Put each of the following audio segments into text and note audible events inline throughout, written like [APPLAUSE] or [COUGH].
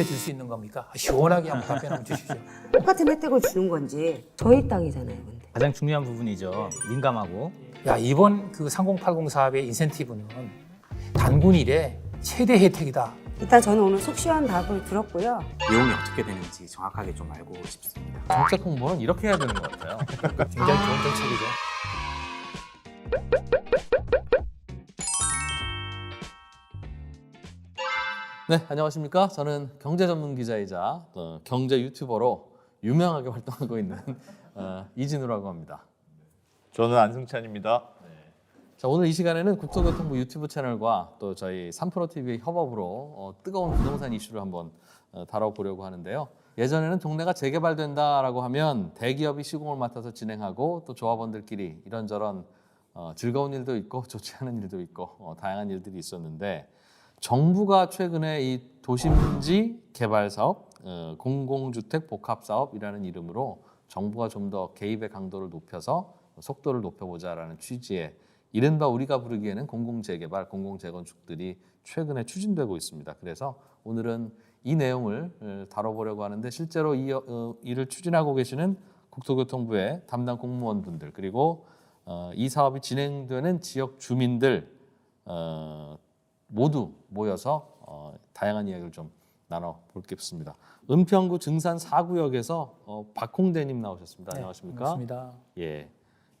지켜줄 수 있는 겁니까? 시원하게 한번 답변 한번 주시죠. [LAUGHS] 똑같은 혜택을 주는 건지 저희 땅이잖아요, 근데. 가장 중요한 부분이죠. 민감하고 야 이번 그 3080 사업의 인센티브는 단군 일에 최대 혜택이다. 일단 저는 오늘 속 시원 답을 들었고요. 내용이 어떻게 되는지 정확하게 좀 알고 싶습니다. 정책 홍보는 이렇게 해야 되는 것 같아요. 굉장히 좋은 정책이죠. 네, 안녕하십니까? 저는 경제 전문 기자이자 어, 경제 유튜버로 유명하게 [LAUGHS] 활동하고 있는 어, 이진우라고 합니다. 저는 안승찬입니다. 자, 오늘 이 시간에는 국토교통부 유튜브 채널과 또 저희 3프로TV 협업으로 어, 뜨거운 부동산 이슈를 한번 어, 다뤄보려고 하는데요. 예전에는 동네가 재개발된다라고 하면 대기업이 시공을 맡아서 진행하고 또 조합원들끼리 이런저런 어, 즐거운 일도 있고 좋지 않은 일도 있고 어, 다양한 일들이 있었는데 정부가 최근에 이 도심지 개발 사업, 어, 공공주택 복합 사업이라는 이름으로 정부가 좀 더 개입의 강도를 높여서 속도를 높여보자라는 취지의 이른바 우리가 부르기에는 공공재개발, 공공재건축들이 최근에 추진되고 있습니다. 그래서 오늘은 이 내용을 어, 다뤄보려고 하는데 실제로 이 어, 일을 추진하고 계시는 국토교통부의 담당 공무원분들 그리고 어, 이 사업이 진행되는 지역 주민들 어, 모두 모여서 어, 다양한 이야기를 좀 나눠 볼겠습니다. 은평구 증산 4구역에서 어, 박홍대님 나오셨습니다. 안녕하십니까? 네, 반갑습니다. 예.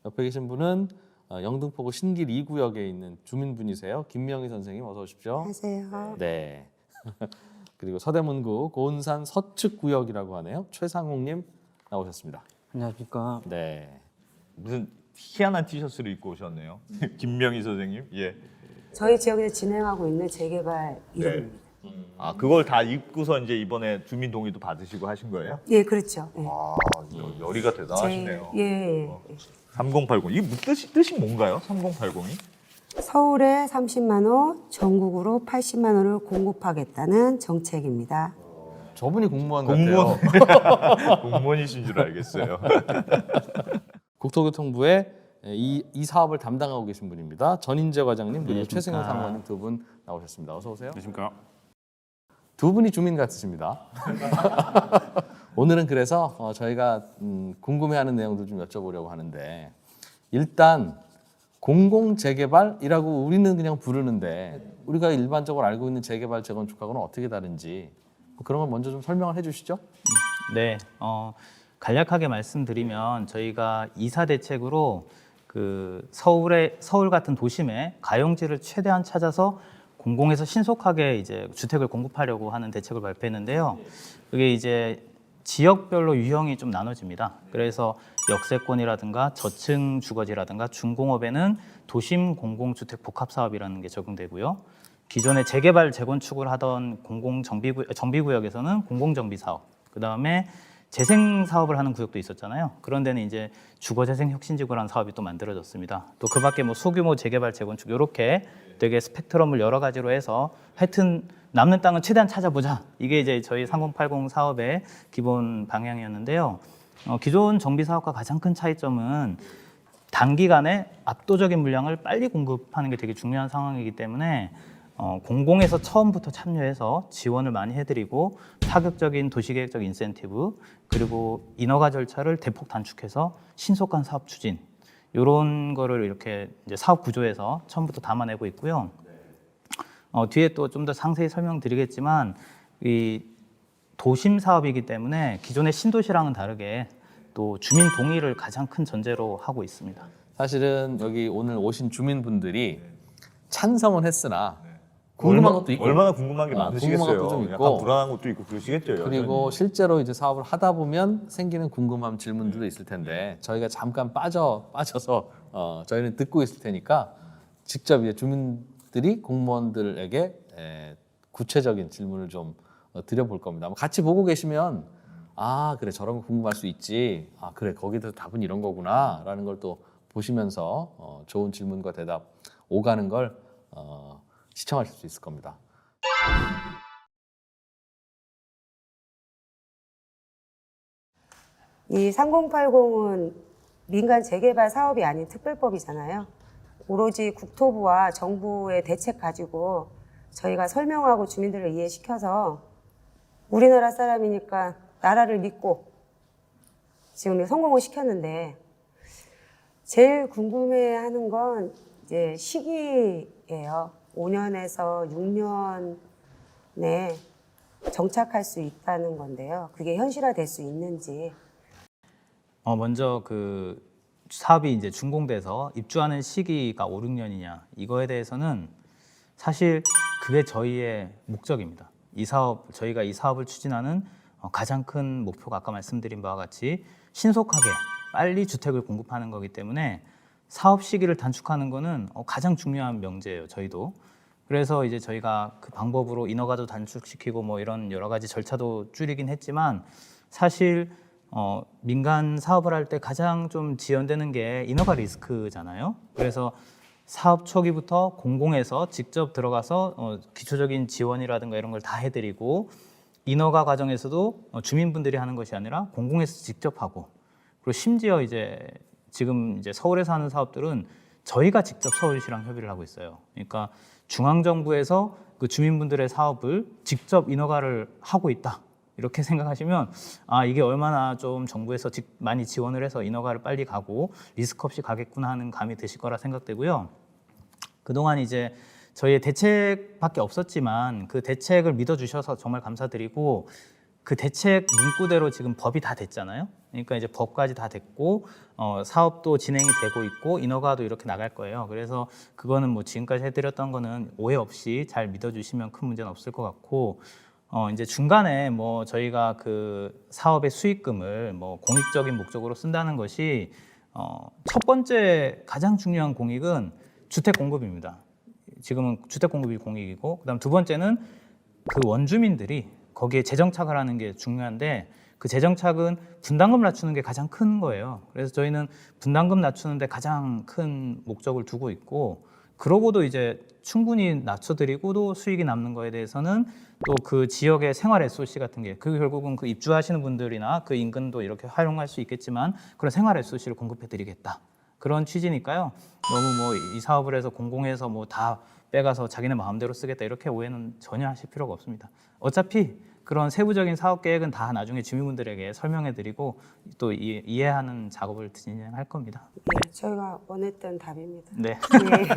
옆에 계신 분은 어, 영등포구 신길 2구역에 있는 주민분이세요. 김명희 선생님 어서 오십시오. 안녕하세요. 네. [LAUGHS] 그리고 서대문구 고은산 서측 구역이라고 하네요. 최상욱님 나오셨습니다. 안녕하십니까. 네. 무슨 희한한 티셔츠를 입고 오셨네요. [LAUGHS] 김명희 선생님. 예. 저희 지역에서 진행하고 있는 재개발 이름입니다. 아 그걸 다 입고서 이제 이번에 주민 동의도 받으시고 하신 거예요? 예, 그렇죠. 예. 아 여- 열의가 대단하시네요. 제- 예, 예. 3080. 이게 무- 뜻이 뜻이 뭔가요? 3080이? 서울에 30만 호, 전국으로 80만 호를 공급하겠다는 정책입니다. 저분이 공무원 공무원 같아요. [LAUGHS] 공무원이신 줄 알겠어요. 국토교통부의 이, 이 사업을 담당하고 계신 분입니다. 전인재 과장님 그리고 안녕하십니까. 최승현 사무관님 두 분 나오셨습니다. 어서 오세요. 안녕하십니까? 두 분이 주민 같으십니다. [LAUGHS] 오늘은 그래서 어, 저희가 음, 궁금해하는 내용들 좀 여쭤보려고 하는데 일단 공공 재개발이라고 우리는 그냥 부르는데 우리가 일반적으로 알고 있는 재개발 재건축하고는 어떻게 다른지 뭐 그런 걸 먼저 좀 설명을 해주시죠. 네, 어, 간략하게 말씀드리면 저희가 이사 대책으로 그 서울의 서울 같은 도심에 가용지를 최대한 찾아서 공공에서 신속하게 이제 주택을 공급하려고 하는 대책을 발표했는데요. 그게 이제 지역별로 유형이 좀 나눠집니다. 그래서 역세권이라든가 저층 주거지라든가 중공업에는 도심 공공주택 복합 사업이라는 게 적용되고요. 기존에 재개발 재건축을 하던 공공 정비구 정비구역에서는 공공 정비 사업, 그 다음에 재생 사업을 하는 구역도 있었잖아요. 그런 데는 이제 주거 재생 혁신지구라는 사업이 또 만들어졌습니다. 또 그밖에 뭐 소규모 재개발 재건축 이렇게 되게 스펙트럼을 여러 가지로 해서 하여튼 남는 땅은 최대한 찾아보자. 이게 이제 저희 3080 사업의 기본 방향이었는데요. 어, 기존 정비 사업과 가장 큰 차이점은 단기간에 압도적인 물량을 빨리 공급하는 게 되게 중요한 상황이기 때문에 어, 공공에서 처음부터 참여해서 지원을 많이 해드리고 파격적인 도시계획적 인센티브 그리고 인허가 절차를 대폭 단축해서 신속한 사업 추진 이런 거를 이렇게 이제 사업 구조에서 처음부터 담아내고 있고요. 어, 뒤에 또 좀 더 상세히 설명드리겠지만 이 도심 사업이기 때문에 기존의 신도시랑은 다르게 또 주민 동의를 가장 큰 전제로 하고 있습니다. 사실은 여기 오늘 오신 주민분들이 찬성은 했으나 궁금한 얼마- 것도 있고 얼마나 궁금한 게 아, 많으시겠어요. 궁금한 것도 좀 있고. 약간 불안한 것도 있고 그러시겠죠. 여전히. 그리고 실제로 이제 사업을 하다 보면 생기는 궁금한 질문들도 있을 텐데 저희가 잠깐 빠져 빠져서 어, 저희는 듣고 있을 테니까 직접 이제 주민들이 공무원들에게 에, 구체적인 질문을 좀 어, 드려볼 겁니다. 같이 보고 계시면 아 그래 저런 거 궁금할 수 있지. 아 그래 거기서 답은 이런 거구나라는 걸 또 보시면서 어, 좋은 질문과 대답 오가는 걸 어, 시청하실 수 있을 겁니다. 이 3080은 민간 재개발 사업이 아닌 특별법이잖아요. 오로지 국토부와 정부의 대책 가지고 저희가 설명하고 주민들을 이해시켜서 우리나라 사람이니까 나라를 믿고 지금 성공을 시켰는데 제일 궁금해하는 건 이제 시기예요. 5년에서 6년 내 정착할 수 있다는 건데요. 그게 현실화될 수 있는지. 어, 먼저 그 사업이 이제 준공돼서 입주하는 시기가 5, 6년이냐 이거에 대해서는 사실 그게 저희의 목적입니다. 이 사업 저희가 이 사업을 추진하는 어, 가장 큰 목표가 아까 말씀드린 바와 같이 신속하게 빨리 주택을 공급하는 거기 때문에 사업 시기를 단축하는 거는 어, 가장 중요한 명제예요. 저희도. 그래서 이제 저희가 그 방법으로 인허가도 단축시키고 뭐 이런 여러 가지 절차도 줄이긴 했지만 사실 어, 민간 사업을 할 때 가장 좀 지연되는 게 인허가 리스크잖아요. 그래서 사업 초기부터 공공에서 직접 들어가서 어, 기초적인 지원이라든가 이런 걸 다 해드리고 인허가 과정에서도 어, 주민분들이 하는 것이 아니라 공공에서 직접 하고 그리고 심지어 이제 지금 이제 서울에서 하는 사업들은 저희가 직접 서울시랑 협의를 하고 있어요. 그러니까 중앙 정부에서 그 주민분들의 사업을 직접 인허가를 하고 있다. 이렇게 [LAUGHS] 생각하시면 아 이게 얼마나 좀 정부에서 직- 많이 지원을 해서 인허가를 빨리 가고 리스크 없이 가겠구나 하는 감이 드실 거라 생각되고요. 그동안 이제 저희의 대책밖에 없었지만 그 대책을 믿어주셔서 정말 감사드리고 그 대책 문구대로 지금 법이 다 됐잖아요. 그러니까 이제 법까지 다 됐고 어, 사업도 진행이 되고 있고 인허가도 이렇게 나갈 거예요. 그래서 그거는 뭐 지금까지 해드렸던 거는 오해 없이 잘 믿어주시면 큰 문제는 없을 것 같고 어, 이제 중간에 뭐 저희가 그 사업의 수익금을 뭐 공익적인 목적으로 쓴다는 것이 어, 첫 번째 가장 중요한 공익은 주택 공급입니다. 지금은 주택 공급이 공익이고 그다음 두 번째는 그 원주민들이 거기에 재정착을 하는 게 중요한데 그 재정착은 분담금 낮추는 게 가장 큰 거예요. 그래서 저희는 분담금 낮추는데 가장 큰 목적을 두고 있고 그러고도 이제 충분히 낮춰드리고도 수익이 남는 거에 대해서는 또 그 지역의 생활 SOC 같은 게 그 결국은 그 입주하시는 분들이나 그 인근도 이렇게 활용할 수 있겠지만 그런 생활 SOC를 공급해드리겠다. 그런 취지니까요. 너무 뭐 이 사업을 해서 공공에서 뭐 다 빼가서 자기네 마음대로 쓰겠다 이렇게 오해는 전혀 하실 필요가 없습니다. 어차피 그런 세부적인 사업 계획은 다 나중에 주민분들에게 설명해드리고 또 이- 이해하는 작업을 진행할 겁니다. 네, 저희가 원했던 답입니다. 네. 네.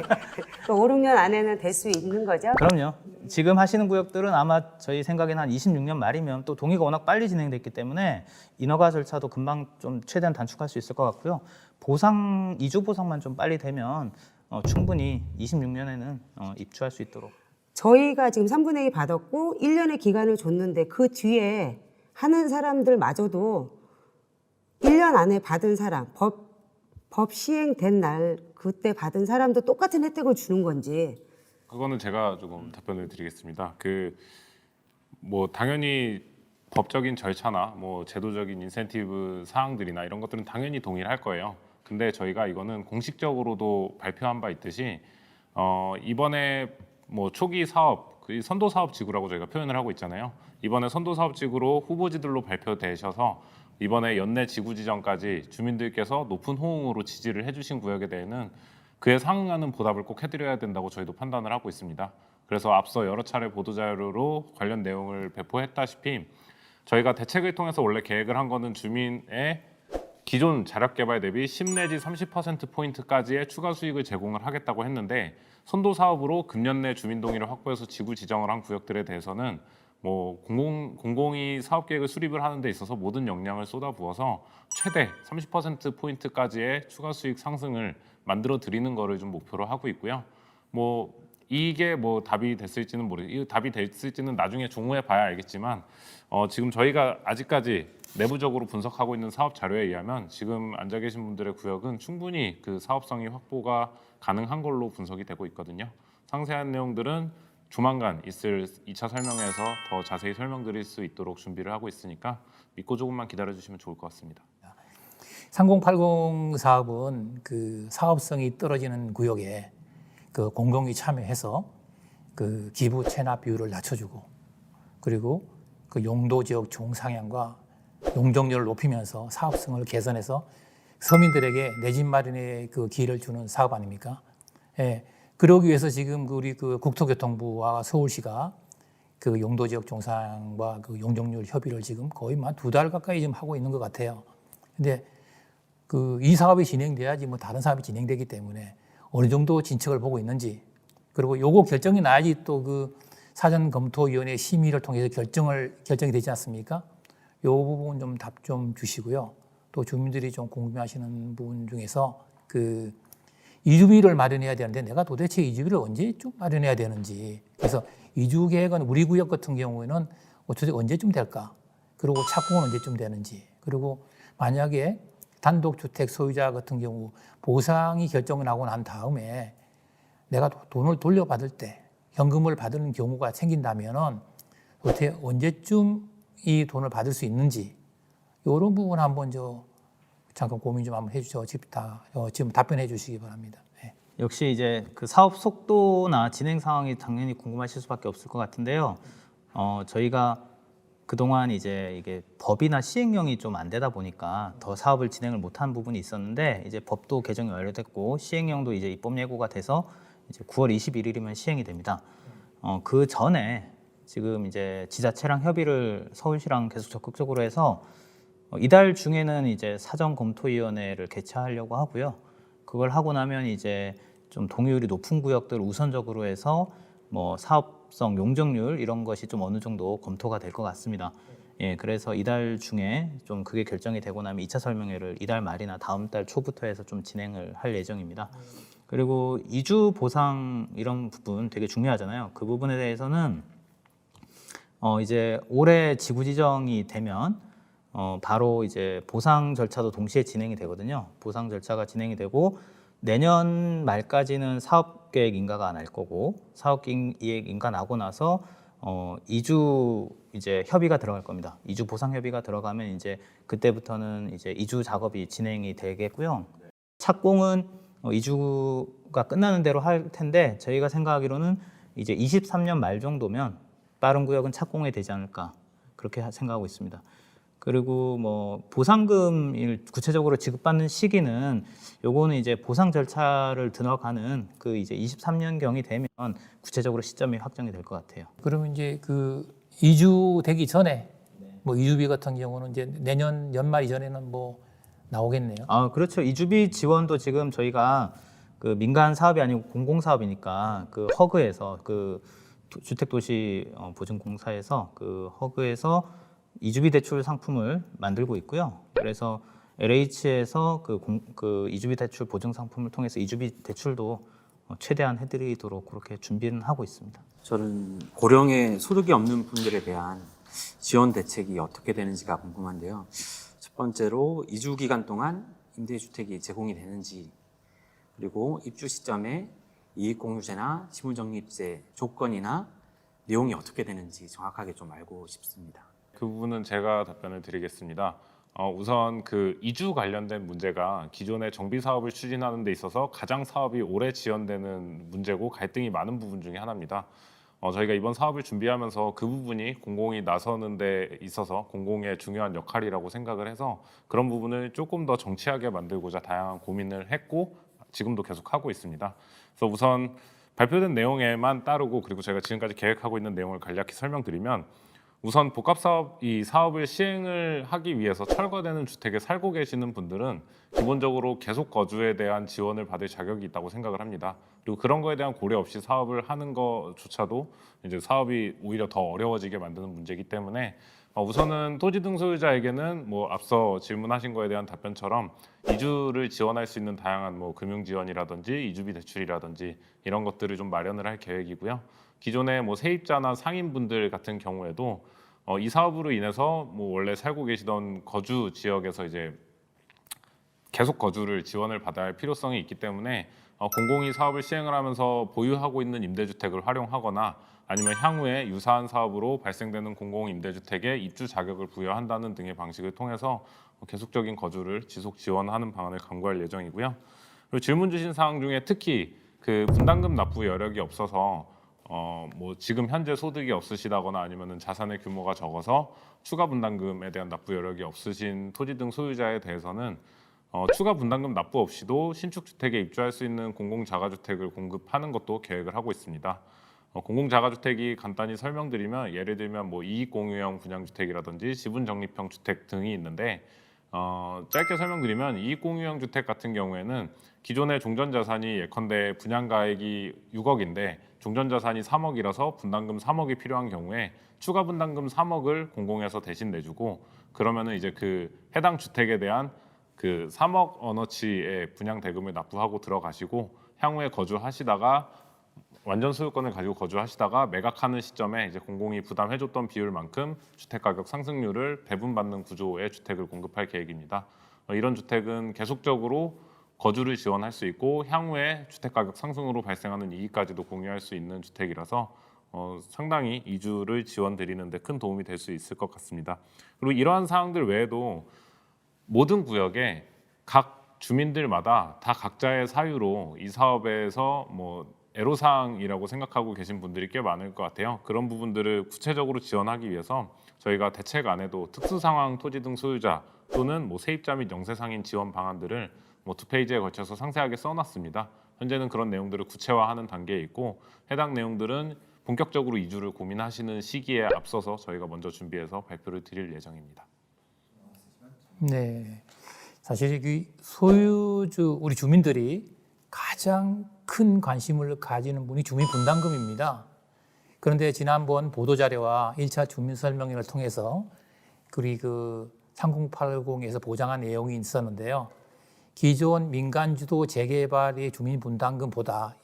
그 5, 6년 안에는 될 수 있는 거죠? 그럼요. 지금 하시는 구역들은 아마 저희 생각에는 한 26년 말이면 또 동의가 워낙 빨리 진행됐기 때문에 인허가 절차도 금방 좀 최대한 단축할 수 있을 것 같고요. 보상 이주 보상만 좀 빨리 되면 어, 충분히 26년에는 어, 입주할 수 있도록 저희가 지금 3분의 2 받았고 1년의 기간을 줬는데 그 뒤에 하는 사람들마저도 1년 안에 받은 사람, 법, 법 시행된 날 그때 받은 사람도 똑같은 혜택을 주는 건지 그거는 제가 조금 답변을 드리겠습니다. 그 뭐 당연히 법적인 절차나 뭐 제도적인 인센티브 사항들이나 이런 것들은 당연히 동일할 거예요. 근데 저희가 이거는 공식적으로도 발표한 바 있듯이 어 이번에 뭐 초기 사업 그 선도 사업 지구라고 저희가 표현을 하고 있잖아요. 이번에 선도 사업 지구로 후보지들로 발표되셔서 이번에 연내 지구 지정까지 주민들께서 높은 호응으로 지지를 해주신 구역에 대해는 그에 상응하는 보답을 꼭 해드려야 된다고 저희도 판단을 하고 있습니다. 그래서 앞서 여러 차례 보도 자료로 관련 내용을 배포했다시피 저희가 대책을 통해서 원래 계획을 한 거는 주민의 기존 자력 개발 대비 10 내지 30% 포인트까지의 추가 수익을 제공을 하겠다고 했는데 선도 사업으로 금년 내 주민 동의를 확보해서 지구 지정을 한 구역들에 대해서는 뭐 공공 공공이 사업 계획을 수립을 하는 데 있어서 모든 역량을 쏟아부어서 최대 30% 포인트까지의 추가 수익 상승을 만들어 드리는 거를 좀 목표로 하고 있고요. 뭐 이게 뭐 답이 됐을지는 모르. 이 답이 됐을지는 나중에 종후에 봐야 알겠지만 어, 지금 저희가 아직까지 내부적으로 분석하고 있는 사업 자료에 의하면 지금 앉아 계신 분들의 구역은 충분히 그 사업성이 확보가 가능한 걸로 분석이 되고 있거든요. 상세한 내용들은 조만간 있을 2차 설명회에서 더 자세히 설명드릴 수 있도록 준비를 하고 있으니까 믿고 조금만 기다려 주시면 좋을 것 같습니다. 3080 사업은 그 사업성이 떨어지는 구역에 그 공공이 참여해서 그 기부 체납 비율을 낮춰주고 그리고 그 용도 지역 종상향과 용적률을 높이면서 사업성을 개선해서 서민들에게 내 집 마련의 그 기회를 주는 사업 아닙니까? 예. 그러기 위해서 지금 그 우리 그 국토교통부와 서울시가 그 용도 지역 종상과 그 용적률 협의를 지금 거의 한두달 가까이 지금 하고 있는 것 같아요. 근데 그 이 사업이 진행돼야지 뭐 다른 사업이 진행되기 때문에 어느 정도 진척을 보고 있는지 그리고 요거 결정이 나야지 또 그 사전 검토위원회 심의를 통해서 결정을 결정이 되지 않습니까? 요 부분 좀 답 좀 주시고요. 또 주민들이 좀 궁금해하시는 부분 중에서 그 이주비를 마련해야 되는데 내가 도대체 이주비를 언제쯤 마련해야 되는지 그래서 이주 계획은 우리 구역 같은 경우에는 어떻게 언제쯤 될까? 그리고 착공은 언제쯤 되는지 그리고 만약에 단독주택 소유자 같은 경우 보상이 결정이 나고 난 다음에 내가 도- 돈을 돌려받을 때 현금을 받는 경우가 생긴다면은 어떻게 언제쯤 이 돈을 받을 수 있는지 이런 부분 한번 저 잠깐 고민 좀 한번 해주셔 지금 다 어, 지금 답변해 주시기 바랍니다. 네. 역시 이제 그 사업 속도나 진행 상황이 당연히 궁금하실 수밖에 없을 것 같은데요. 어, 저희가 그동안 이제 이게 법이나 시행령이 좀 안 되다 보니까 더 사업을 진행을 못한 부분이 있었는데 이제 법도 개정이 완료됐고 시행령도 이제 입법 예고가 돼서 이제 9월 21일이면 시행이 됩니다. 어, 그 전에 지금 이제 지자체랑 협의를 서울시랑 계속 적극적으로 해서 어, 이달 중에는 이제 사전 검토위원회를 개최하려고 하고요. 그걸 하고 나면 이제 좀 동의율이 높은 구역들 우선적으로 해서 뭐 사업 성 용적률 이런 것이 좀 어느 정도 검토가 될 것 같습니다. 예, 그래서 이달 중에 좀 그게 결정이 되고 나면 2차 설명회를 이달 말이나 다음 달 초부터 해서 좀 진행을 할 예정입니다. 그리고 이주 보상 이런 부분 되게 중요하잖아요. 그 부분에 대해서는 어 이제 올해 지구 지정이 되면 어 바로 이제 보상 절차도 동시에 진행이 되거든요. 보상 절차가 진행이 되고 내년 말까지는 사업 계획 인가가 날 거고 사업 계획 인가 나고 나서 어 이주 이제 협의가 들어갈 겁니다. 이주 보상 협의가 들어가면 이제 그때부터는 이제 이주 작업이 진행이 되겠고요. 착공은 어, 이주가 끝나는 대로 할 텐데 저희가 생각하기로는 이제 23년 말 정도면 빠른 구역은 착공이 되지 않을까 그렇게 하- 생각하고 있습니다. 그리고 뭐 보상금을 구체적으로 지급받는 시기는 요거는 이제 보상 절차를 들어가는 그 이제 23년 경이 되면 구체적으로 시점이 확정이 될 것 같아요. 그러면 이제 그 이주 되기 전에 뭐 이주비 같은 경우는 이제 내년 연말 이전에는 뭐 나오겠네요. 아 그렇죠. 이주비 지원도 지금 저희가 그 민간 사업이 아니고 공공 사업이니까 그 허그에서 그 도- 주택도시 어, 보증공사에서 그 허그에서 이주비 대출 상품을 만들고 있고요. 그래서 LH에서 그, 공, 그 이주비 대출 보증 상품을 통해서 이주비 대출도 어, 최대한 해드리도록 그렇게 준비는 하고 있습니다. 저는 고령의 소득이 없는 분들에 대한 지원 대책이 어떻게 되는지가 궁금한데요. 첫 번째로 이주 기간 동안 임대주택이 제공이 되는지, 그리고 입주 시점에 이익공유제나 시물적립제 조건이나 내용이 어떻게 되는지 정확하게 좀 알고 싶습니다. 그 부분은 제가 답변을 드리겠습니다. 어, 우선 그 이주 관련된 문제가 기존의 정비 사업을 추진하는 데 있어서 가장 사업이 오래 지연되는 문제고 갈등이 많은 부분 중에 하나입니다. 어, 저희가 이번 사업을 준비하면서 그 부분이 공공이 나서는 데 있어서 공공의 중요한 역할이라고 생각을 해서 그런 부분을 조금 더 정치하게 만들고자 다양한 고민을 했고 지금도 계속 하고 있습니다. 그래서 우선 발표된 내용에만 따르고 그리고 제가 지금까지 계획하고 있는 내용을 간략히 설명드리면 우선 복합 사업 이 사업을 시행을 하기 위해서 철거되는 주택에 살고 계시는 분들은 기본적으로 계속 거주에 대한 지원을 받을 자격이 있다고 생각을 합니다. 그리고 그런 거에 대한 고려 없이 사업을 하는 것조차도 이제 사업이 오히려 더 어려워지게 만드는 문제이기 때문에 어, 우선은 토지 등 소유자에게는 뭐 앞서 질문하신 거에 대한 답변처럼 이주를 지원할 수 있는 다양한 뭐 금융 지원이라든지 이주비 대출이라든지 이런 것들을 좀 마련을 할 계획이고요. 기존의 뭐 세입자나 상인분들 같은 경우에도 어, 이 사업으로 인해서 뭐 원래 살고 계시던 거주 지역에서 이제 계속 거주를 지원을 받아야 할 필요성이 있기 때문에 어, 공공이 사업을 시행을 하면서 보유하고 있는 임대주택을 활용하거나 아니면 향후에 유사한 사업으로 발생되는 공공 임대주택에 입주 자격을 부여한다는 등의 방식을 통해서 어, 계속적인 거주를 지속 지원하는 방안을 강구할 예정이고요. 그리고 질문 주신 사항 중에 특히 그 분담금 납부 여력이 없어서 어 뭐 지금 현재 소득이 없으시다거나 아니면은 자산의 규모가 적어서 추가 분담금에 대한 납부 여력이 없으신 토지 등 소유자에 대해서는 어, 추가 분담금 납부 없이도 신축 주택에 입주할 수 있는 공공 자가 주택을 공급하는 것도 계획을 하고 있습니다. 어, 공공 자가 주택이 간단히 설명드리면 예를 들면 뭐 이익 공유형 분양 주택이라든지 지분 적립형 주택 등이 있는데 어, 짧게 설명드리면 이익공유형 주택 같은 경우에는 기존의 종전 자산이 예컨대 분양가액이 6억인데 종전자산이 3억이라서 분담금 3억이 필요한 경우에 추가 분담금 3억을 공공에서 대신 내주고 그러면은 이제 그 해당 주택에 대한 그 3억 원어치의 분양 대금을 납부하고 들어가시고 향후에 거주하시다가 완전 소유권을 가지고 거주하시다가 매각하는 시점에 이제 공공이 부담해줬던 비율만큼 주택 가격 상승률을 배분받는 구조의 주택을 공급할 계획입니다. 어, 이런 주택은 계속적으로 거주를 지원할 수 있고 향후에 주택 가격 상승으로 발생하는 이익까지도 공유할 수 있는 주택이라서 어, 상당히 이주를 지원 드리는데 큰 도움이 될 수 있을 것 같습니다. 그리고 이러한 사항들 외에도 모든 구역에 각 주민들마다 다 각자의 사유로 이 사업에서 뭐 애로사항이라고 생각하고 계신 분들이 꽤 많을 것 같아요. 그런 부분들을 구체적으로 지원하기 위해서 저희가 대책 안에도 특수상황 토지 등 소유자 또는 뭐 세입자 및 영세상인 지원 방안들을 뭐 두 페이지에 걸쳐서 상세하게 써놨습니다. 현재는 그런 내용들을 구체화하는 단계에 있고 해당 내용들은 본격적으로 이주를 고민하시는 시기에 앞서서 저희가 먼저 준비해서 발표를 드릴 예정입니다. 네. 사실 그 소유주 우리 주민들이 가장 큰 관심을 가지는 분이 주민 분담금입니다. 그런데 지난번 보도 자료와 1차 주민 설명회를 통해서 우리 그 3080에서 보장한 내용이 있었는데요. 기존 민간 주도 재개발의 주민 분담금보다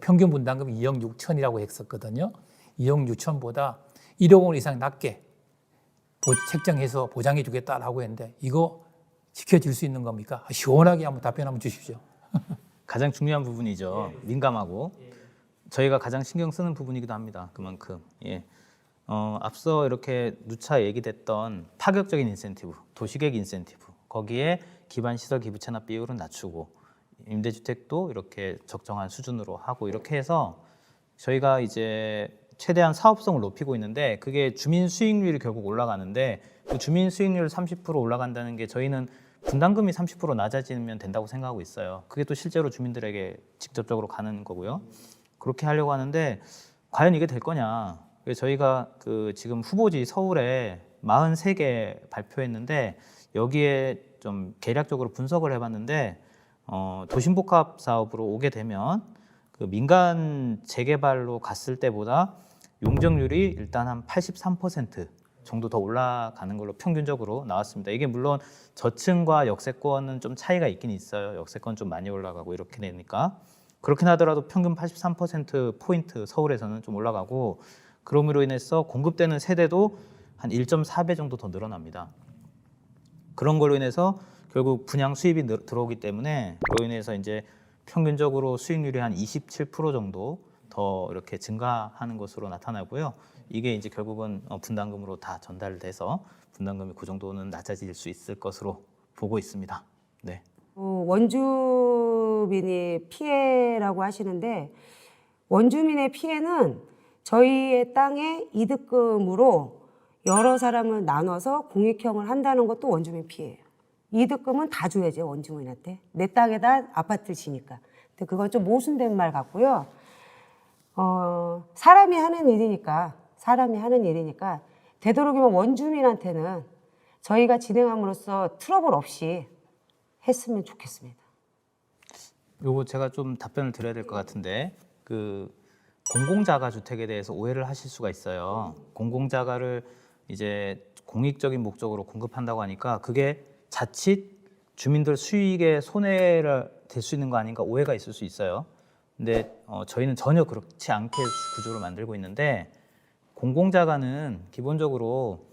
평균 분담금 2억 6천이라고 했었거든요. 2억 6천보다 1억 원 이상 낮게 보- 책정해서 보장해 주겠다라고 했는데 이거 지켜질 수 있는 겁니까? 시원하게 한번 답변 한번 주십시오. [LAUGHS] 가장 중요한 부분이죠. 민감하고 저희가 가장 신경 쓰는 부분이기도 합니다. 그만큼 예. 어, 앞서 이렇게 누차 얘기됐던 파격적인 인센티브, 도시계획 인센티브 거기에 기반 시설 기부 체납 비율은 낮추고 임대주택도 이렇게 적정한 수준으로 하고 이렇게 해서 저희가 이제 최대한 사업성을 높이고 있는데 그게 주민 수익률이 결국 올라가는데 그 주민 수익률 30% 올라간다는 게 저희는 분담금이 30% 낮아지면 된다고 생각하고 있어요. 그게 또 실제로 주민들에게 직접적으로 가는 거고요. 그렇게 하려고 하는데 과연 이게 될 거냐? 저희가 그 지금 후보지 서울에 43개 발표했는데 여기에 좀 계략적으로 분석을 해봤는데 어, 도심복합 사업으로 오게 되면 그 민간 재개발로 갔을 때보다 용적률이 일단 한 83% 정도 더 올라가는 걸로 평균적으로 나왔습니다. 이게 물론 저층과 역세권은 좀 차이가 있긴 있어요. 역세권 좀 많이 올라가고 이렇게 되니까 그렇긴 하더라도 평균 83% 포인트 서울에서는 좀 올라가고 그럼으로 인해서 공급되는 세대도 한 1.4배 정도 더 늘어납니다. 그런 걸로 인해서 결국 분양 수입이 늘- 들어오기 때문에 그로 인해서 이제 평균적으로 수익률이 한 27% 정도 더 이렇게 증가하는 것으로 나타나고요. 이게 이제 결국은 어, 분담금으로 다 전달돼서 분담금이 그 정도는 낮아질 수 있을 것으로 보고 있습니다. 네. 어, 원주민이 피해라고 하시는데 원주민의 피해는 저희의 땅의 이득금으로 여러 사람을 나눠서 공익형을 한다는 것도 원주민 피해예요. 이득금은 다 줘야죠 원주민한테 내 땅에다 아파트를 지니까. 근데 그건 좀 모순된 말 같고요. 어, 사람이 하는 일이니까 사람이 하는 일이니까 되도록이면 원주민한테는 저희가 진행함으로써 트러블 없이 했으면 좋겠습니다. 요거 제가 좀 답변을 드려야 될 것 같은데 그 공공자가 주택에 대해서 오해를 하실 수가 있어요. 공공자가를 이제 공익적인 목적으로 공급한다고 하니까 그게 자칫 주민들 수익에 손해를 될 수 있는 거 아닌가 오해가 있을 수 있어요. 근데 어, 저희는 전혀 그렇지 않게 구조를 만들고 있는데 공공자가는 기본적으로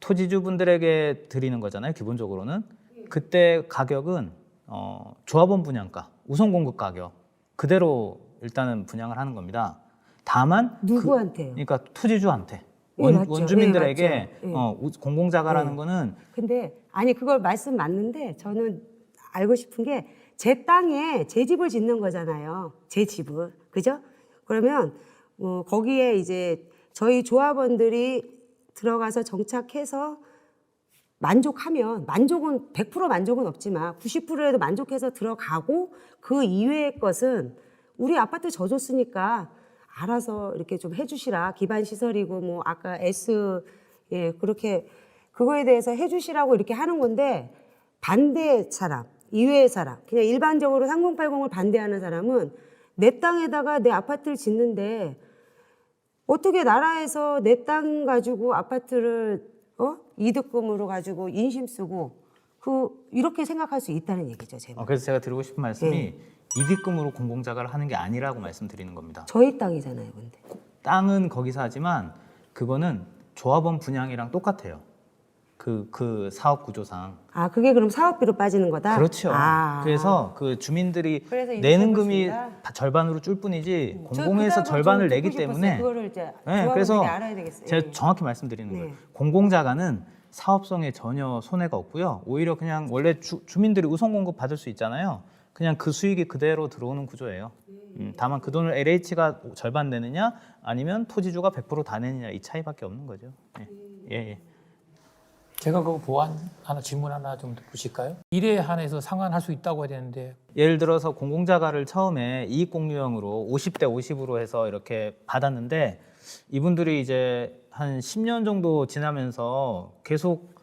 토지주분들에게 드리는 거잖아요. 기본적으로는 그때 가격은 어, 조합원 분양가, 우선 공급 가격 그대로 일단은 분양을 하는 겁니다. 다만 누구한테요? 그, 러니까 토지주한테 예, 원, 맞죠. 원주민들에게 예, 맞죠. 예. 어, 우- 공공자가라는 예. 거는 근데 아니 그걸 말씀 맞는데 저는 알고 싶은 게 제 땅에 제 집을 짓는 거잖아요. 제 집을 그죠? 그러면 어, 거기에 이제 저희 조합원들이 들어가서 정착해서 만족하면 만족은 100% 만족은 없지만 90%에도 만족해서 들어가고 그 이외의 것은 우리 아파트 져줬으니까 알아서 이렇게 좀 해주시라. 기반 시설이고 뭐 아까 S 예 그렇게 그거에 대해서 해주시라고 이렇게 하는 건데 반대 사람 이외의 사람 그냥 일반적으로 3080을 반대하는 사람은 내 땅에다가 내 아파트를 짓는데 어떻게 나라에서 내 땅 가지고 아파트를 어? 이득금으로 가지고 인심 쓰고 그 이렇게 생각할 수 있다는 얘기죠 제가 어, 그래서 제가 드리고 싶은 말씀이 이득금으로 공공자가를 하는 게 아니라고 말씀드리는 겁니다. 저희 땅이잖아요 근데 땅은 거기서 하지만 그거는 조합원 분양이랑 똑같아요. 그, 그 사업 구조상. 아 그게 그럼 사업비로 빠지는 거다 그렇죠. 아. 그래서 그 주민들이 그래서 이렇게 내는 금이 있습니다. 다 절반으로 줄 뿐이지 저 공공에서 절반을 좀 내기 듣고 싶었어요. 때문에 그거를 이제 네, 조합원들이 그래서 알아야 되겠어요. 제가 예. 정확히 말씀드리는 네. 거예요. 공공자가는 사업성에 전혀 손해가 없고요. 오히려 그냥 원래 주, 주민들이 우선 공급 받을 수 있잖아요. 그냥 그 수익이 그대로 들어오는 구조예요. 음, 다만 그 돈을 LH가 절반 내느냐 아니면 토지주가 100%다 내느냐 이 차이밖에 없는 거죠. 예, 예. 예. 제가 그 보완 하나 질문 하나 좀 보실까요? 일에 한해서 상환할 수 있다고 해야 되는데 예를 들어서 공공자가를 처음에 이익 공유형으로 50대 50으로 해서 이렇게 받았는데 이분들이 이제 한 10년 정도 지나면서 계속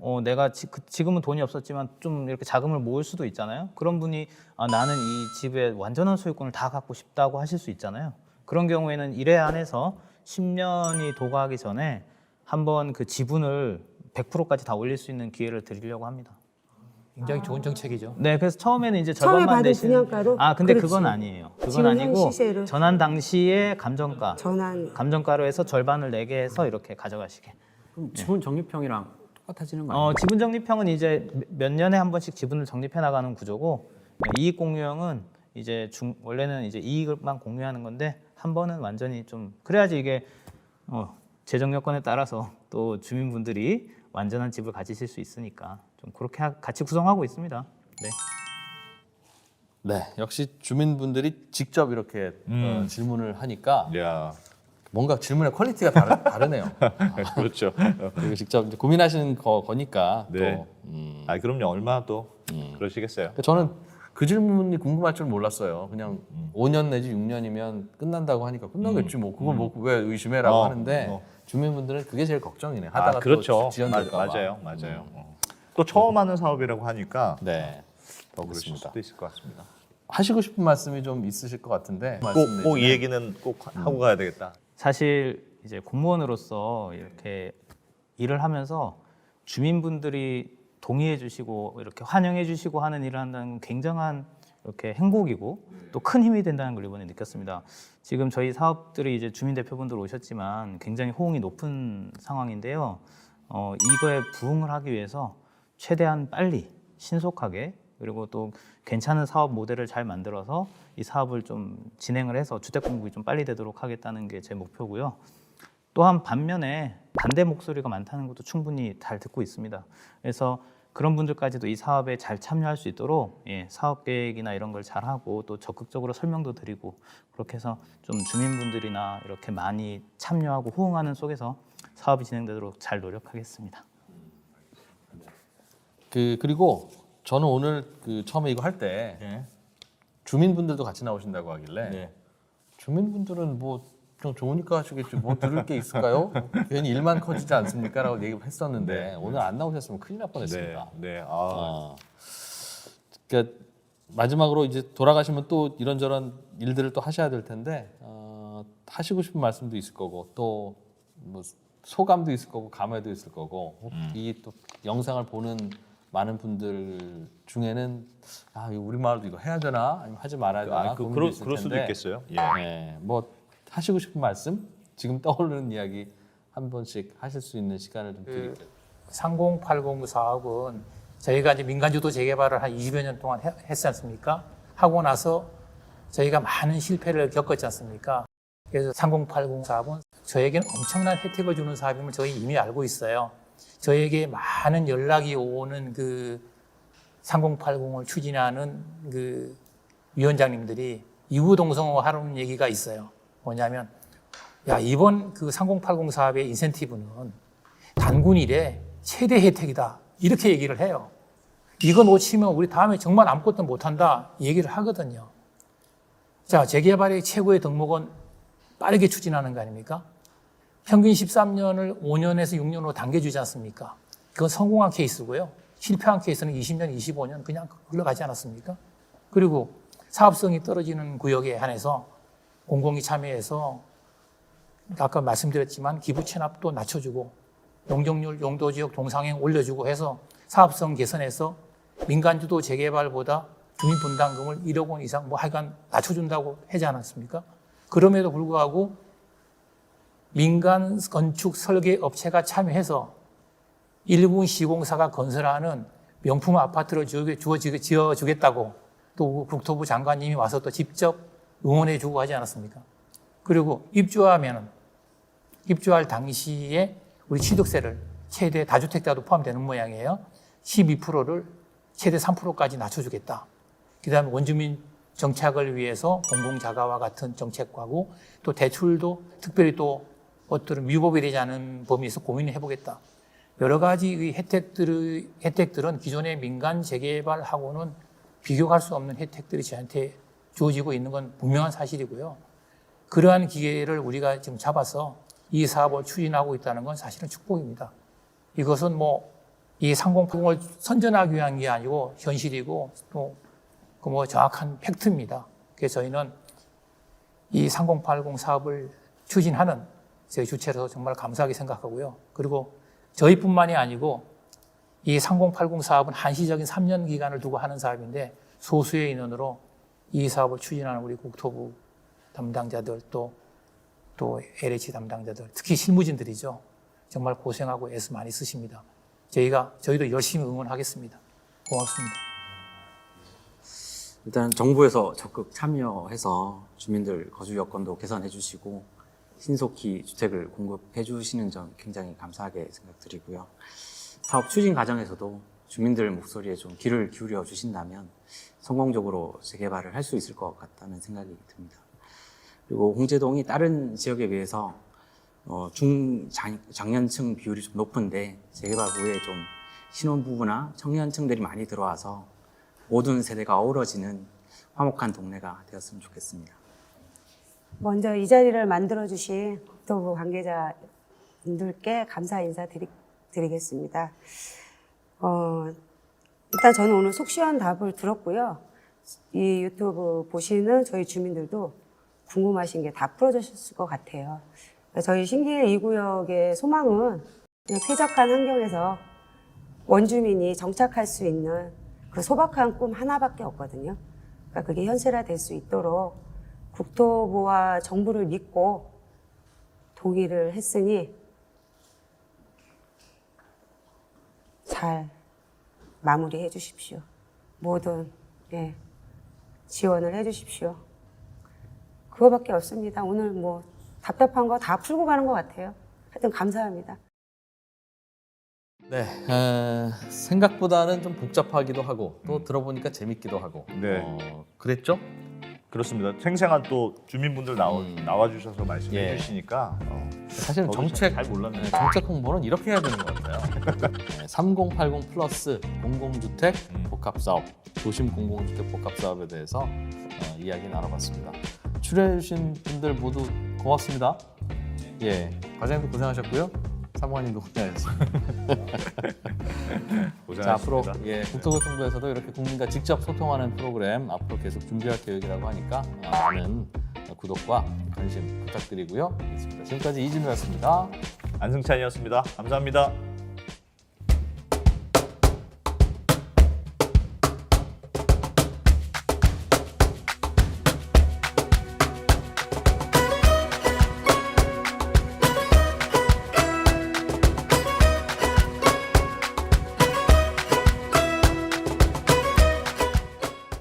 어, 내가 지, 그- 지금은 돈이 없었지만 좀 이렇게 자금을 모을 수도 있잖아요. 그런 분이 아, 나는 이 집의 완전한 소유권을 다 갖고 싶다고 하실 수 있잖아요. 그런 경우에는 일에 한해서 10년이 도가하기 전에 한번 그 지분을 100%까지 다 올릴 수 있는 기회를 드리려고 합니다. 굉장히 좋은 정책이죠. 네, 그래서 처음에는 이제 처음에 절반만 받은 대신 분양가로? 아, 근데 그렇지. 그건 아니에요. 그건 지금 아니고 시세로? 전환 당시의 감정가, 전환 감정가로 해서 절반을 내게 해서 이렇게 가져가시게. 그럼 지분 적립형이랑 똑같아지는 거 아니에요? 어, 지분 적립형은 이제 몇 년에 한 번씩 지분을 적립해 나가는 구조고 이익 공유형은 이제 중 원래는 이제 이익만 공유하는 건데 한 번은 완전히 좀 그래야지 이게 어, 재정 여건에 따라서 또 주민분들이 완전한 집을 가지실 수 있으니까 좀 그렇게 하- 같이 구성하고 있습니다. 네. 네, 역시 주민분들이 직접 이렇게 어, 질문을 하니까 야, 뭔가 질문의 퀄리티가 다르, [LAUGHS] 다르네요. 그렇죠. [LAUGHS] 그리고 직접 이제 고민하시는 거, 거니까 네. 또 음. 아, 그럼요. 얼마나 또 그러시겠어요. 그러니까 저는 그 질문이 궁금할 줄 몰랐어요. 그냥 5년 내지 6년이면 끝난다고 하니까 끝나겠지 뭐 그걸 뭐 왜 의심해라고 어, 하는데 어. 주민분들은 그게 제일 걱정이네. 하다가 아, 그렇죠. 또 지연될까 봐. 맞아요, 맞아요. 어. 또 처음 하는 사업이라고 하니까 네. 더 그러실 그렇습니다. 수도 있을 것 같습니다. 하시고 싶은 말씀이 좀 있으실 것 같은데 꼭 말씀 꼭 이. 얘기는 꼭 하고 가야 되겠다. 사실 이제 공무원으로서 이렇게 일을 하면서 주민분들이 동의해 주시고 이렇게 환영해 주시고 하는 일을 한다는 건 굉장한 이렇게 행복이고 또 큰 힘이 된다는 걸 이번에 느꼈습니다. 지금 저희 사업들이 이제 주민 대표분들 오셨지만 굉장히 호응이 높은 상황인데요. 어, 이거에 부응을 하기 위해서 최대한 빨리 신속하게 그리고 또 괜찮은 사업 모델을 잘 만들어서 이 사업을 좀 진행을 해서 주택 공급이 좀 빨리 되도록 하겠다는 게 제 목표고요. 또한 반면에 반대 목소리가 많다는 것도 충분히 잘 듣고 있습니다. 그래서 그런 분들까지도 이 사업에 잘 참여할 수 있도록 예, 사업 계획이나 이런 걸 잘 하고 또 적극적으로 설명도 드리고 그렇게 해서 좀 주민분들이나 이렇게 많이 참여하고 호응하는 속에서 사업이 진행되도록 잘 노력하겠습니다. 그 그리고 저는 오늘 그 처음에 이거 할 때 네. 주민분들도 같이 나오신다고 하길래 네. 주민분들은 뭐좀 좋으니까 하시겠지 뭐 들을 게 있을까요? 괜히 일만 커지지 않습니까?라고 얘기를 했었는데 오늘 안 나오셨으면 큰일 날 네. 뻔했습니다. 네. 아, 어. 그러니까 마지막으로 이제 돌아가시면 또 이런저런 일들을 또 하셔야 될 텐데 어, 하시고 싶은 말씀도 있을 거고 또 뭐 소감도 있을 거고 감회도 있을 거고 이또 영상을 보는 많은 분들 중에는 아 이거 우리 마을도 이거 해야 되나 아니면 하지 말아야 되나 아, 그, 그럴, 그럴 수도 있겠어요. 예. 네, 뭐 하시고 싶은 말씀 지금 떠오르는 이야기 한 번씩 하실 수 있는 시간을 좀 드릴게요. 3080 사업은 저희가 이제 민간주도 재개발을 한 20여 년 동안 해- 했지 않습니까? 하고 나서 저희가 많은 실패를 겪었지 않습니까? 그래서 3080 사업은 저에게는 엄청난 혜택을 주는 사업임을 저희 이미 알고 있어요. 저에게 많은 연락이 오는 그 3080을 추진하는 그 위원장님들이 이후동성호 하는 얘기가 있어요. 뭐냐면, 야, 이번 그 3080 사업의 인센티브는 단군 일에 최대 혜택이다. 이렇게 얘기를 해요. 이거 놓치면 우리 다음에 정말 아무것도 못한다. 얘기를 하거든요. 자, 재개발의 최고의 덕목은 빠르게 추진하는 거 아닙니까? 평균 13년을 5년에서 6년으로 당겨주지 않습니까? 그건 성공한 케이스고요. 실패한 케이스는 20년, 25년 그냥 흘러가지 않았습니까? 그리고 사업성이 떨어지는 구역에 한해서 공공이 참여해서 아까 말씀드렸지만 기부 체납도 낮춰주고 용적률, 용도 지역 동상행 올려주고 해서 사업성 개선해서 민간 주도 재개발보다 주민 분담금을 1억 원 이상 뭐 하여간 낮춰준다고 하지 않았습니까? 그럼에도 불구하고 민간 건축 설계 업체가 참여해서 일군 시공사가 건설하는 명품 아파트를 지어주겠다고 또 국토부 장관님이 와서 또 직접 응원해 주고 하지 않았습니까? 그리고 입주하면은 입주할 당시에 우리 취득세를 최대 다주택자도 포함되는 모양이에요. 12%를 최대 3%까지 낮춰주겠다. 그 다음에 원주민 정착을 위해서 공공자가와 같은 정책과고 또 대출도 특별히 또 어떤 위법이 되지 않은 범위에서 고민을 해보겠다. 여러 가지 의 혜택들, 혜택들은 기존의 민간 재개발하고는 비교할 수 없는 혜택들이 저한테 주어지고 있는 건 분명한 사실이고요. 그러한 기회를 우리가 지금 잡아서 이 사업을 추진하고 있다는 건 사실은 축복입니다. 이것은 뭐 이 상공팔공을 선전하기 위한 게 아니고 현실이고 또 그 뭐 정확한 팩트입니다. 그래서 저희는 이 3080 사업을 추진하는 저희 주체로서 정말 감사하게 생각하고요. 그리고 저희뿐만이 아니고 이 3080 사업은 한시적인 3년 기간을 두고 하는 사업인데 소수의 인원으로 이 사업을 추진하는 우리 국토부 담당자들 또, 또 LH 담당자들, 특히 실무진들이죠. 정말 고생하고 애써 많이 쓰십니다. 저희가, 저희도 열심히 응원하겠습니다. 고맙습니다. 일단 정부에서 적극 참여해서 주민들 거주 여건도 개선해 주시고 신속히 주택을 공급해 주시는 점 굉장히 감사하게 생각드리고요. 사업 추진 과정에서도 주민들 목소리에 좀 귀를 기울여 주신다면 성공적으로 재개발을 할 수 있을 것 같다는 생각이 듭니다. 그리고 홍제동이 다른 지역에 비해서 어, 중장년층 비율이 좀 높은데 재개발 후에 좀 신혼부부나 청년층들이 많이 들어와서 모든 세대가 어우러지는 화목한 동네가 되었으면 좋겠습니다. 먼저 이 자리를 만들어주신 국토부 관계자분들께 감사 인사 드리, 드리 겠습니다. 어, 일단 저는 오늘 속 시원 답을 들었고요. 이 유튜브 보시는 저희 주민들도 궁금하신 게 다 풀어주셨을 것 같아요. 저희 신길 2구역의 소망은 쾌적한 환경에서 원주민이 정착할 수 있는 그 소박한 꿈 하나밖에 없거든요. 그러니까 그게 현실화 될 수 있도록 국토부와 정부를 믿고 동의를 했으니 잘 마무리해 주십시오. 모든 예, 지원을 해 주십시오. 그거밖에 없습니다. 오늘 뭐 답답한 거 다 풀고 가는 것 같아요. 하여튼 감사합니다. 네, 에, 생각보다는 좀 복잡하기도 하고 또 들어보니까 재밌기도 하고 네. 어, 그랬죠? 그렇습니다. 생생한 또 주민분들 나오, 음. 나와주셔서 말씀해 예. 주시니까 어, 저도 정책 잘 몰랐네요. 네, 정책 홍보는 이렇게 해야 되는 것 같아요. [LAUGHS] 네, 3080 플러스 공공주택 음. 복합사업, 도심 공공주택 복합사업에 대해서 어, 이야기 나눠봤습니다. 출연해 주신 분들 모두 고맙습니다. 예, 과장님도 고생하셨고요. 사무관님도 [LAUGHS] 고생하셨습니다. 자, 앞으로. 예, 국토교통부에서도 이렇게 국민과 직접 소통하는 프로그램 앞으로 계속 준비할 계획이라고 하니까 어, 많은 구독과 관심 부탁드리고요. 지금까지 이진우였습니다. 안승찬이었습니다. 감사합니다.